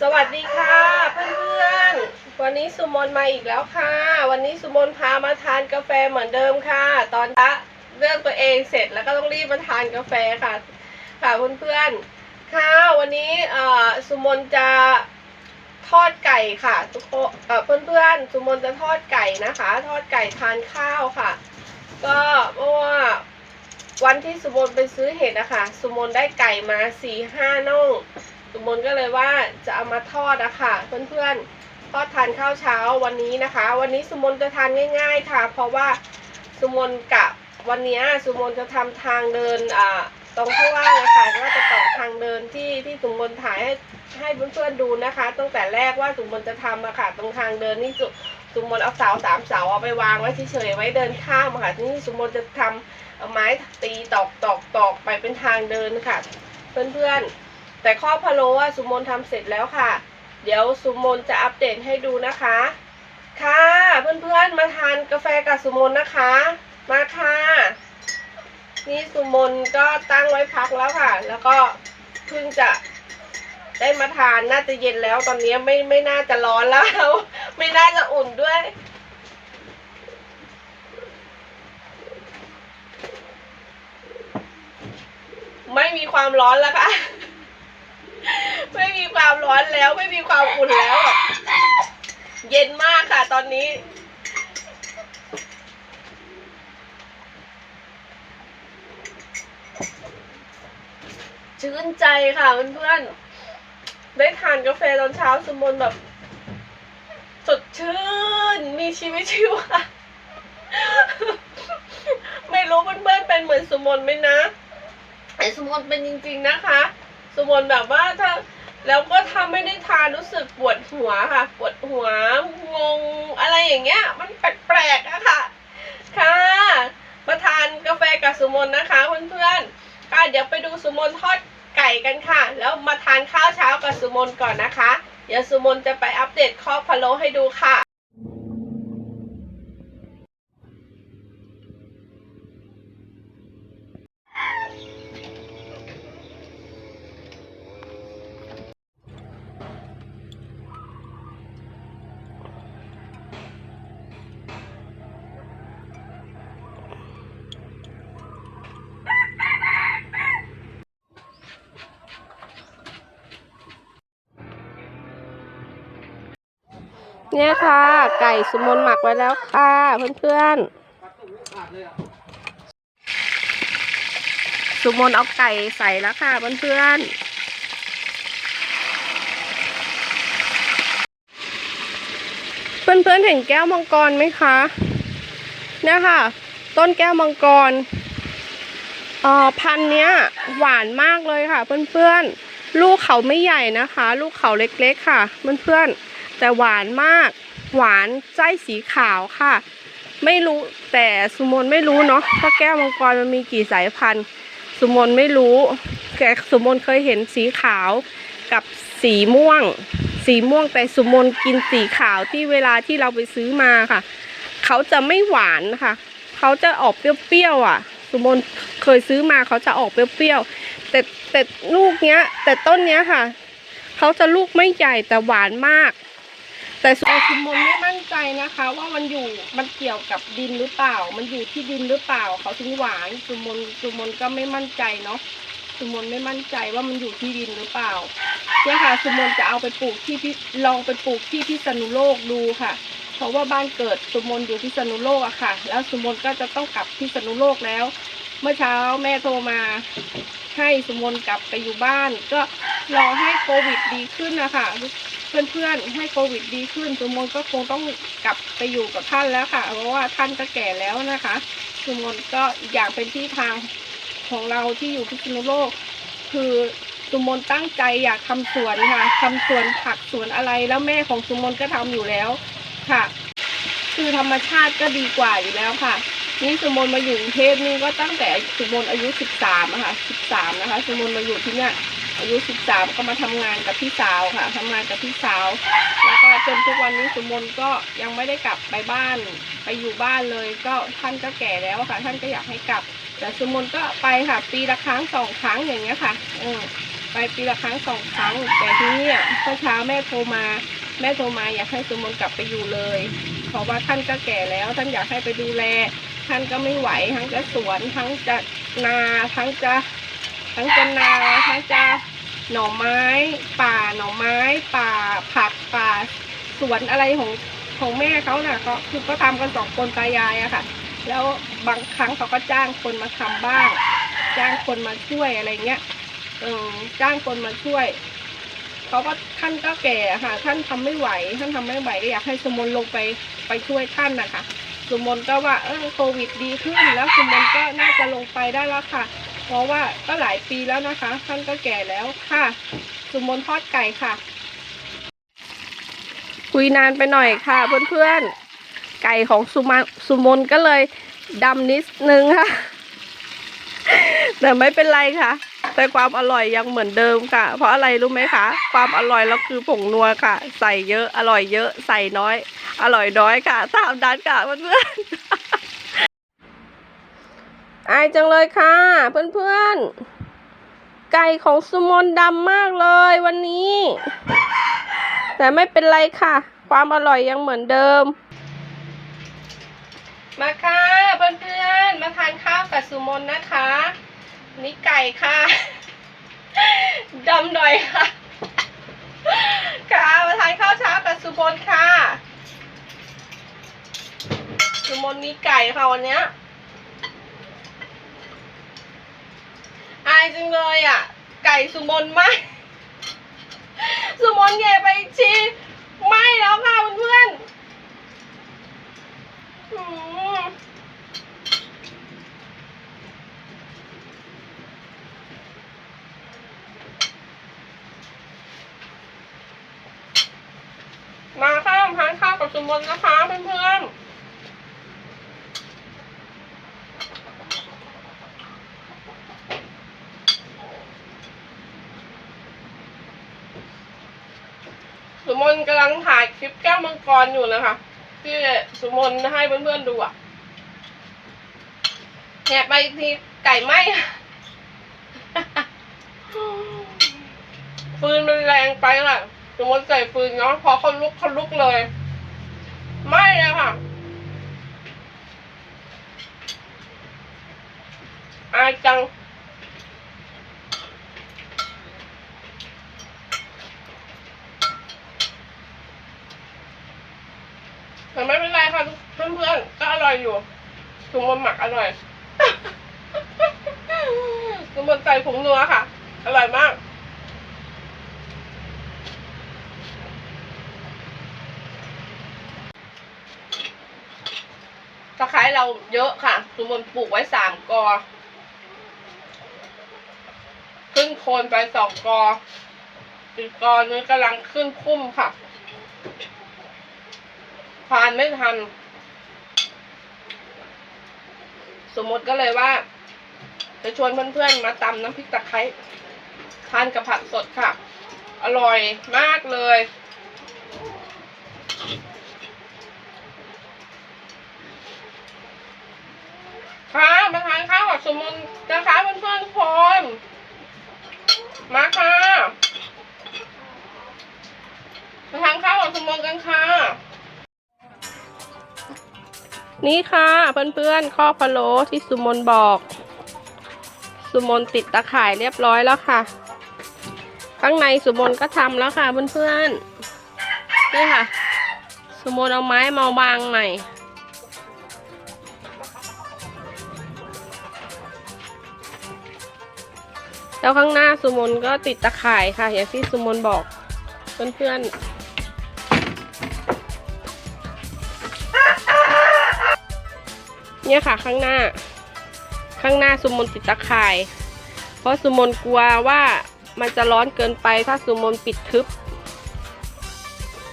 สวัสดีค่ะเพื่อนๆ วันนี้สุมนมาอีกแล้วค่ะ วันนี้สุมนพามาทานกาแฟเหมือนเดิมค่ะ ตอนละเรื่องตัวเองเสร็จแล้วก็ต้องรีบมาทานกาแฟค่ะ ค่ะเพื่อนๆ ค่ะวันนี้เอ่อสุมนจะทอดไก่ค่ะทุกคนเอ่อเพื่อนๆ สุมนจะทอดไก่นะคะ ทอดไก่ทานข้าวค่ะ ก็เพราะว่าวันที่สุมนไปซื้อเห็ดนะคะสุมนได้ไก่มาสี่ห้าน่อง สุมนก็เลยว่าจะเอามาทอดอะค่ะเพื่อนๆทอดทานข้าวเช้าวันนี้นะคะ วันนี้สุมนจะทานง่าย ๆ ค่ะ เพราะว่าสุมนกะวันนี้สุมนจะทำทางเดินอ่าตรงข้างล่างนะคะก็จะต่อทางเดินที่ที่สุมนถ่ายให้ให้เพื่อนๆดูนะคะ ตั้งแต่แรกว่าสุมนจะทำอะค่ะ ตรงทางเดินนี่สุสุมนเอาเสาสามเสาเอาไปวางไว้เฉยๆไว้เดินข้ามะค่ะที่นี่สุมนจะทำเอาไม้ตีตอกตอกตอกไปเป็นทางเดินค่ะ เพื่อนๆ แต่ข้อพะโล้อะสุมนทำเสร็จแล้วค่ะ เดี๋ยวสุมนจะอัปเดตให้ดูนะคะ ค่ะเพื่อนๆมาทานกาแฟกับสุมนนะคะ มาค่ะ นี่สุมนก็ตั้งไว้พักแล้วค่ะ แล้วก็เพิ่งจะได้มาทานน่าจะเย็นแล้วตอนนี้ไม่ไม่น่าจะร้อนแล้ว ไม่น่าจะอุ่นด้วย ไม่มีความร้อนแล้วค่ะ ไม่มีความร้อนแล้ว ไม่มีความอุ่นแล้ว เย็นมากค่ะตอนนี้ ชื่นใจค่ะเพื่อนๆได้ทานกาแฟตอนเช้าสมมนแบบ สดชื่น มีชีวิตชีวาไม่รู้เพื่อนๆเป็นเหมือนสมนไหมนะไอ้สมนเป็นจริง ๆนะคะสมนแบบว่าถ้า แล้วก็ถ้าไม่ได้ทานรู้สึกปวดหัวค่ะ ปวดหัวงงอะไรอย่างเงี้ย มันแปลกๆอะค่ะ ค่ะ มาทานกาแฟกับสุมนนะคะเพื่อนๆก็เดี๋ยวไปดูสุมนทอดไก่กันค่ะ แล้วมาทานข้าวเช้ากับสุมนก่อนนะคะ เดี๋ยวสุมนจะไปอัปเดตข้อพะโล้ให้ดูค่ะ เนี่ยค่ะ ไก่สุมนหมักไว้แล้วค่ะ เพื่อนๆสุมนเอาไก่ใส่แล้วค่ะ เพื่อนๆเพื่อนๆเห็นแก้วมังกรไหมคะเนี่ยค่ะ ต้นแก้วมังกรเอ่อพันเนี้ยหวานมากเลยค่ะ เพื่อนๆ ลูกเขาไม่ใหญ่นะคะ ลูกเขาเล็กๆค่ะ เพื่อนๆ แต่หวานมาก หวานไส้สีขาวค่ะ ไม่รู้แต่สุมนไม่รู้เนาะว่าแก้วมังกรมันมีกี่สายพันธุ์ สุมนไม่รู้แต่สุมนเคยเห็นสีขาวกับสีม่วง สีม่วงแต่สุมนกินสีขาวที่เวลาที่เราไปซื้อมาค่ะ เขาจะไม่หวานค่ะ เขาจะออกเปรี้ยวๆอะ สุมนเคยซื้อมาเขาจะออกเปรี้ยวๆแต่แต่ลูกเนี้ย แต่ต้นเนี้ยค่ะ เขาจะลูกไม่ใหญ่แต่หวานมาก แต่สุสุมนไม่มั่นใจนะคะ ว่ามันอยู่มันเกี่ยวกับดินหรือเปล่า มันอยู่ที่ดินหรือเปล่า เขาถึงหวานสุมนสุมนก็ไม่มั่นใจเนาะสุมนไม่มั่นใจว่ามันอยู่ที่ดินหรือเปล่าเนี่ยค่ะสุมนจะเอาไปปลูกที่พิลองไปปลูกที่พิษณุโลกดูค่ะ เพราะว่าบ้านเกิดสุมนอยู่พิษณุโลกอะค่ะ แล้วสุมนก็จะต้องกลับพิษณุโลกแล้ว เมื่อเช้าแม่โทรมาให้สุมนกลับไปอยู่บ้าน ก็รอให้โควิดดีขึ้นนะคะ เพื่อนๆให้โควิดดีขึ้นสุมนก็คงต้องกลับไปอยู่กับท่านแล้วค่ะ เพราะว่าท่านก็แก่แล้วนะคะสุมนก็อย่างเป็นที่ทางของเราที่อยู่พิษณุโลก คือสุมนตั้งใจอยากทำสวนค่ะทำสวนผักสวนอะไรแล้วแม่ของสุมนก็ทำอยู่แล้วค่ะ คือธรรมชาติก็ดีกว่าอยู่แล้วค่ะนี่สุมนมาอยู่กรุงเทพนี่ก็ตั้งแต่สุมนอายุสิบสามอะค่ะสิบสามนะคะสุมนมาอยู่ที่เนี่ย อายุสิบสามก็มาทำงานกับพี่สาวค่ะทำงานกับพี่สาว แล้วก็จนทุกวันนี้สุมนก็ยังไม่ได้กลับไปบ้าน ไปอยู่บ้านเลย ก็ท่านก็แก่แล้วค่ะ ท่านก็อยากให้กลับ แต่สุมนก็ไปค่ะ ปีละครั้งสองครั้งอย่างเงี้ยค่ะ เออ ไปปีละครั้งสองครั้ง แต่ทีนี่ยเมื่อเช้าแม่โทรมา แม่โทรมาอยากให้สุมนกลับไปอยู่เลย เพราะว่าท่านก็แก่แล้ว ท่านอยากให้ไปดูแล ท่านก็ไม่ไหวทั้งจะสวนทั้งจะนาทั้งจะ ทั้งจะนาทั้งจะหน่อไม้ ป่าหน่อไม้ ป่าผักป่าสวนอะไรของของแม่เขาน่ะก็คือก็ทำกันสองคนตายายอะค่ะ แล้วบางครั้งเขาก็จ้างคนมาทำบ้าง จ้างคนมาช่วยอะไรเงี้ยเออจ้างคนมาช่วยเขาก็ท่านก็แก่ค่ะ ท่านทำไม่ไหว ท่านทำไม่ไหวก็อยากให้สมนลงไปไปช่วยท่านนะคะสมนก็ว่าเออโควิดดีขึ้นแล้วสมนก็น่าจะลงไปได้แล้วค่ะ เพราะว่าก็หลายปีแล้วนะคะท่านก็แก่แล้วค่ะ สุมนทอดไก่ค่ะ คุยนานไปหน่อยค่ะ เพื่อนๆ ไก่ของสุมาสุมนก็เลยดำนิดนึงค่ะ แต่ไม่เป็นไรค่ะ แต่ความอร่อยยังเหมือนเดิมค่ะ เพราะอะไรรู้ไหมคะ ความอร่อยเราคือผงนัวค่ะ ใส่เยอะอร่อยเยอะใส่น้อย อร่อยน้อยค่ะตามนั้นค่ะเพื่อนๆ อายจังเลยค่ะ เพื่อนๆ ไก่ของสุมนดำมากเลยวันนี้ แต่ไม่เป็นไรค่ะ ความอร่อยยังเหมือนเดิม มาค่ะเพื่อนๆ มาทานข้าวกับสุมนนะคะ นี่ไก่ค่ะดำหน่อยค่ะ ค่ะมาทานข้าวเช้ากับสุมนค่ะ สุมนมีไก่ค่ะวันเนี้ยอาย จังเลยอะ ไก่สุมนไหมสุมนแงไปอีกทีไม่แล้วค่ะเพื่อนๆอืมมาข้าวทานข้าวกับสุมนนะคะเพื่อนๆ สุมนกำลังถ่ายคลิปแก้วมังกรอยู่นะคะ ที่สุมนให้เพื่อนๆดูอะแหบไปอีกทีไก่ไหมฟืนมันแรงไปล่ะสมมติใส่ฟืนเนาะพอเขาลุกเขาลุกเลย ไม่เลยค่ะ อายจัง แต่ไม่เป็นไรค่ะเพื่อนๆก็อร่อยอยู่ มหมักอร่อยถุงมันใส่ผงนัวค่ะ อร่อยมาก ตะไคร้เราเยอะค่ะสุมนปลูกไว้สามกอ ขึ้นโคนไปสองกออีกกอนึงกำลังขึ้นพุ่มค่ะ ทานไม่ทัน สมมติก็เลยว่า จะชวนเพื่อนๆมาตำน้ำพริกตะไคร้ทานกับผักสดค่ะ อร่อยมากเลย ค่ะมาทานข้าวกับสมุนนะคะเพื่อนๆทุกคน มาค่ะมาทานข้าวกับสมุนกันค่ะ นี่ค่ะเพื่อนๆข้อพะโล้ที่สุมนบอก สุมนติดตะข่ายเรียบร้อยแล้วค่ะ ข้างในสุมนก็ทำแล้วค่ะเพื่อนๆนี่ค่ะ สุมนเอาไม้มาวางใหม่แล้วข้างหน้าสุมนก็ติดตะข่ายค่ะ อย่างที่สุมนบอกเพื่อนๆ เนี่ยค่ะข้างหน้า ข้างหน้าสุมนติดตะข่าย เพราะสุมนกลัวว่ามันจะร้อนเกินไปถ้าสุมนปิดทึบ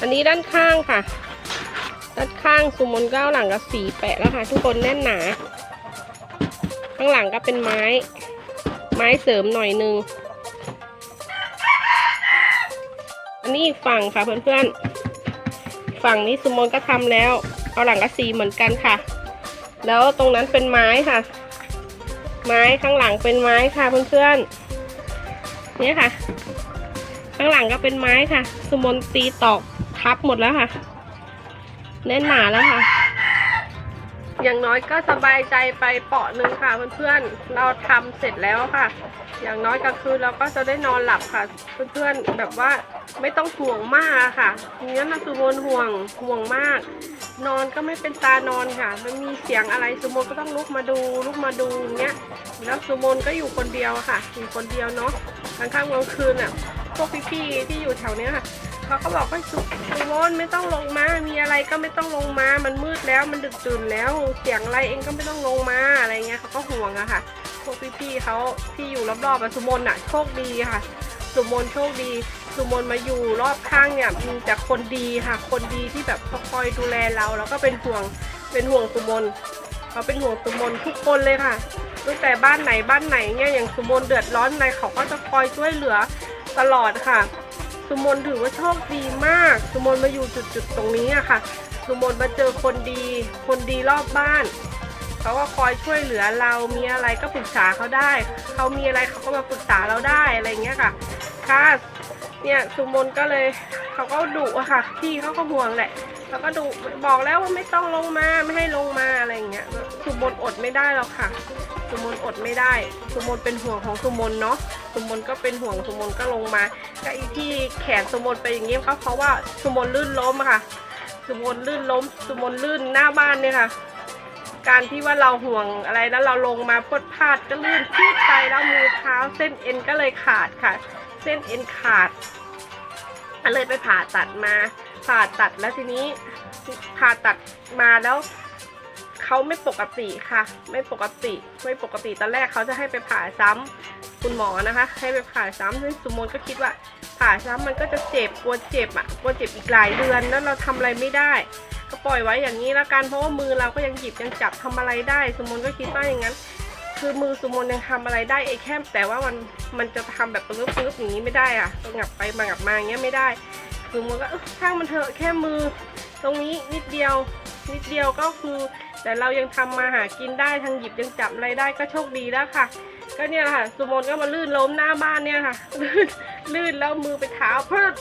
อันนี้ด้านข้างค่ะ ด้านข้างสุมนก็เอาหลังกับสีแปะแล้วค่ะ ทุกคนแน่นหนา ข้างหลังก็เป็นไม้ ไม้เสริมหน่อยนึง อันนี้อีกฝั่งค่ะเพื่อนๆ ฝั่งนี้สุมนก็ทำแล้ว เอาหลังกระสีเหมือนกันค่ะ แล้วตรงนั้นเป็นไม้ค่ะ ไม้ข้างหลังเป็นไม้ค่ะเพื่อนๆเนี่ยค่ะ ข้างหลังก็เป็นไม้ค่ะ สุมนตีตอกทับหมดแล้วค่ะแน่นหนาแล้วค่ะ อย่างน้อยก็สบายใจไปเปาะหนึ่งค่ะเพื่อนๆ เราทำเสร็จแล้วค่ะ อย่างน้อยกลางคืนเราก็จะได้นอนหลับค่ะเพื่อนๆ แบบว่าไม่ต้องห่วงมากอะค่ะทีนี้ยนะสุโมนห่วงห่วงมาก นอนก็ไม่เป็นตานอนค่ะ มันมีเสียงอะไรสุโมนก็ต้องลุกมาดูลุกมาดูอย่างเงี้ย แล้วสุโมนก็อยู่คนเดียวค่ะอยู่คนเดียวเนาะกลางค่ำกลางคืนอะพวกพี่ๆที่อยู่แถวเนี้ยค่ะ เขาก็บอกว่าสุสุโมนไม่ต้องลงมา มีอะไรก็ไม่ต้องลงมา มันมืดแล้วมันดึกดื่นแล้วเสียงอะไรเองก็ไม่ต้องลงมาอะไรเงี้ยเขาก็ห่วงอะค่ะพวกพี่ๆเขาที่อยู่รอบๆอะสุโมนอะโชคดีค่ะ สุโมนโชคดี สุโมนมาอยู่รอบข้างเนี่ยมีแต่คนดีค่ะ คนดีที่แบบคอยดูแลเราแล้วก็เป็นห่วงเป็นห่วงสุโมนเขาเป็นห่วงสุโมนทุกคนเลยค่ะตั้งแต่บ้านไหนบ้านไหนเนี่ยอย่างสุโมนเดือดร้อนอะไรเขาก็จะคอยช่วยเหลือตลอดค่ะ สุมนถือว่าโชคดีมาก สุมนมาอยู่จุดๆตรงนี้อะค่ะ สุมนมาเจอคนดี คนดีรอบบ้านเขาก็คอยช่วยเหลือเรา มีอะไรก็ปรึกษาเขาได้ เขามีอะไรเขาก็มาปรึกษาเราได้อะไรเงี้ยค่ะ ค่ะ เนี่ยสุโมนก็เลยเขาก็ดุอะค่ะ พี่เขาก็ห่วงแหละเขาก็ดุบอกแล้วว่าไม่ต้องลงมาไม่ให้ลงมาอะไรอย่างเงี้ยสุโมนอดไม่ได้หรอกค่ะ สุโมนอดไม่ได้ สุโมนเป็นห่วงของสุโมนเนาะสุโมนก็เป็นห่วงสุโมนก็ลงมาก็อีที่แขนสุโมนไปอย่างเงี้ยเขาเพราะว่าสุโมนลื่นล้มอะค่ะ สุโมนลื่นล้ม สุโมนลื่นหน้าบ้านเนี่ยค่ะการที่ว่าเราห่วงอะไรแล้วเราลงมาพดพลาดก็ลื่นพีดไปแล้วมือเท้าเส้นเอ็นก็เลยขาดค่ะ เส้นเอ็นขาดเลยไปผ่าตัดมา ผ่าตัดแล้วทีนี้ผ่าตัดมาแล้วเขาไม่ปกติค่ะ ไม่ปกติ ไม่ปกติตอนแรกเขาจะให้ไปผ่าซ้ำคุณหมอนะคะ ให้ไปผ่าซ้ำซึ่งสุโมนก็คิดว่า ผ่าซ้ำมันก็จะเจ็บกลัวเจ็บอะกลัวเจ็บอีกหลายเดือนแล้วเราทำอะไรไม่ได้ ก็ปล่อยไว้อย่างนี้แล้วกันเพราะว่ามือเราก็ยังหยิบยังจับทำอะไรได้ สมมติก็คิดว่าอย่างนั้น คือมือสมมติยังทำอะไรได้ไอ้แค่แต่ว่ามันมันจะทำแบบปึ๊บปึ๊บอย่างนี้ไม่ได้อะตงับไปมางับมาอย่างเงี้ยไม่ได้สมมติก็เออช่างมันเถอะแค่มือ ตรงนี้นิดเดียว นิดเดียวก็คือ แต่เรายังทำมาหากินได้ทางหยิบยังจับอะไรได้ก็โชคดีแล้วค่ะ ก็เนี่ยแหละค่ะสมมติก็มาลื่นล้มหน้าบ้านเนี่ยค่ะลื่นลื่นแล้วมือไปเท้าเพราะ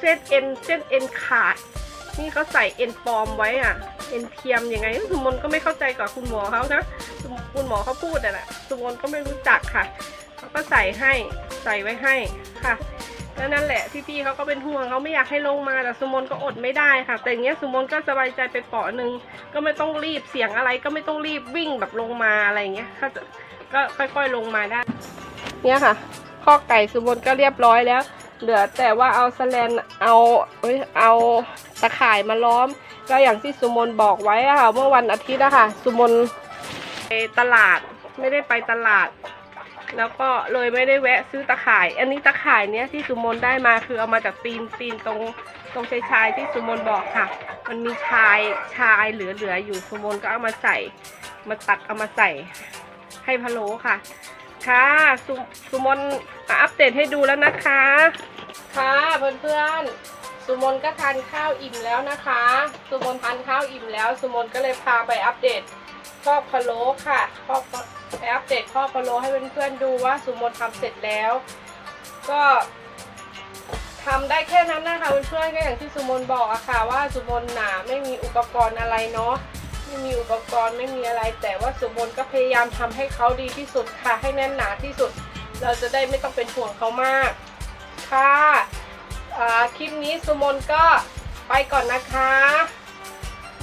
เส้นเอ็นเส้นเอ็นขาด นี่เขาใส่เอ็นปลอมไว้อะ เอ็นเทียมยังไงสมมนก็ไม่เข้าใจกับคุณหมอเขานะคุณหมอเขาพูดอะนะสมมนก็ไม่รู้จักค่ะเขาก็ใส่ให้ใส่ไว้ให้ค่ะแล้วนั่นแหละพี่ๆเขาก็เป็นห่วงเขาไม่อยากให้ลงมาแต่สมมนก็อดไม่ได้ค่ะ แต่อย่างเงี้ยสมมนก็สบายใจไปเปาะหนึ่งก็ไม่ต้องรีบเสียงอะไร ก็ไม่ต้องรีบวิ่งแบบลงมาอะไรอย่างเงี้ยเขาจะก็ค่อยๆลงมาได้ เนี่ยค่ะข้อไก่สุบนก็เรียบร้อยแล้ว เหลือแต่ว่าเอาสแลนเอาเอ้ยเอาตะข่ายมาล้อม ก็อย่างที่สุมนบอกไว้ค่ะเมื่อวันอาทิตย์อะคะสุมนไปตลาดไม่ได้ไปตลาด แล้วก็เลยไม่ได้แวะซื้อตะข่าย อันนี้ตะข่ายเนี้ยที่สุมนได้มาคือเอามาจากตีนตีนตรงตรงชายชายที่สุมนบอกค่ะ มันมีชายชายเหลือๆอยู่สุมนก็เอามาใส่มาตัดเอามาใส่ให้พะโล้ค่ะ ค่ะสุสุมนอัปเดตให้ดูแล้วนะคะ ค่ะเพื่อนๆสุมนก็ทานข้าวอิ่มแล้วนะคะ สุมนทานข้าวอิ่มแล้ว สุมนก็เลยพาไปอัปเดตข้อพะโล้ค่ะข้อไปอัปเดตข้อพะโล้ให้เพื่อนๆดูว่าสุมนทำเสร็จแล้ว ก็ทำได้แค่นั้นนะคะเพื่อนๆก็อย่างที่สุมนบอกอะค่ะว่าสุมนหนาไม่มีอุปกรณ์อะไรเนาะ ไม่มีอุปกรณ์ไม่มีอะไร แต่ว่าสุมนก็พยายามทำให้เขาดีที่สุดค่ะให้แน่นหนาที่สุด เราจะได้ไม่ต้องเป็นห่วงเขามาก ค่ะคลิปนี้สุมนก็ไปก่อนนะคะ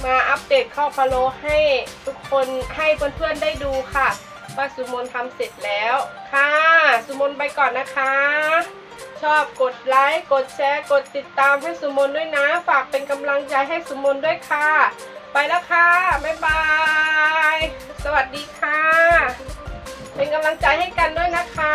มาอัปเดตข้าวพะโลให้ทุกคนให้เพื่อนๆได้ดูค่ะว่าสุมนทำเสร็จแล้วค่ะ สุมนไปก่อนนะคะ ชอบกดไลค์กดแชร์ กดติดตามให้สุมนด้วยนะ ฝากเป็นกำลังใจให้สุมนด้วยค่ะ ไปแล้วค่ะ บ๊ายบาย สวัสดีค่ะ เป็นกำลังใจให้กันด้วยนะคะ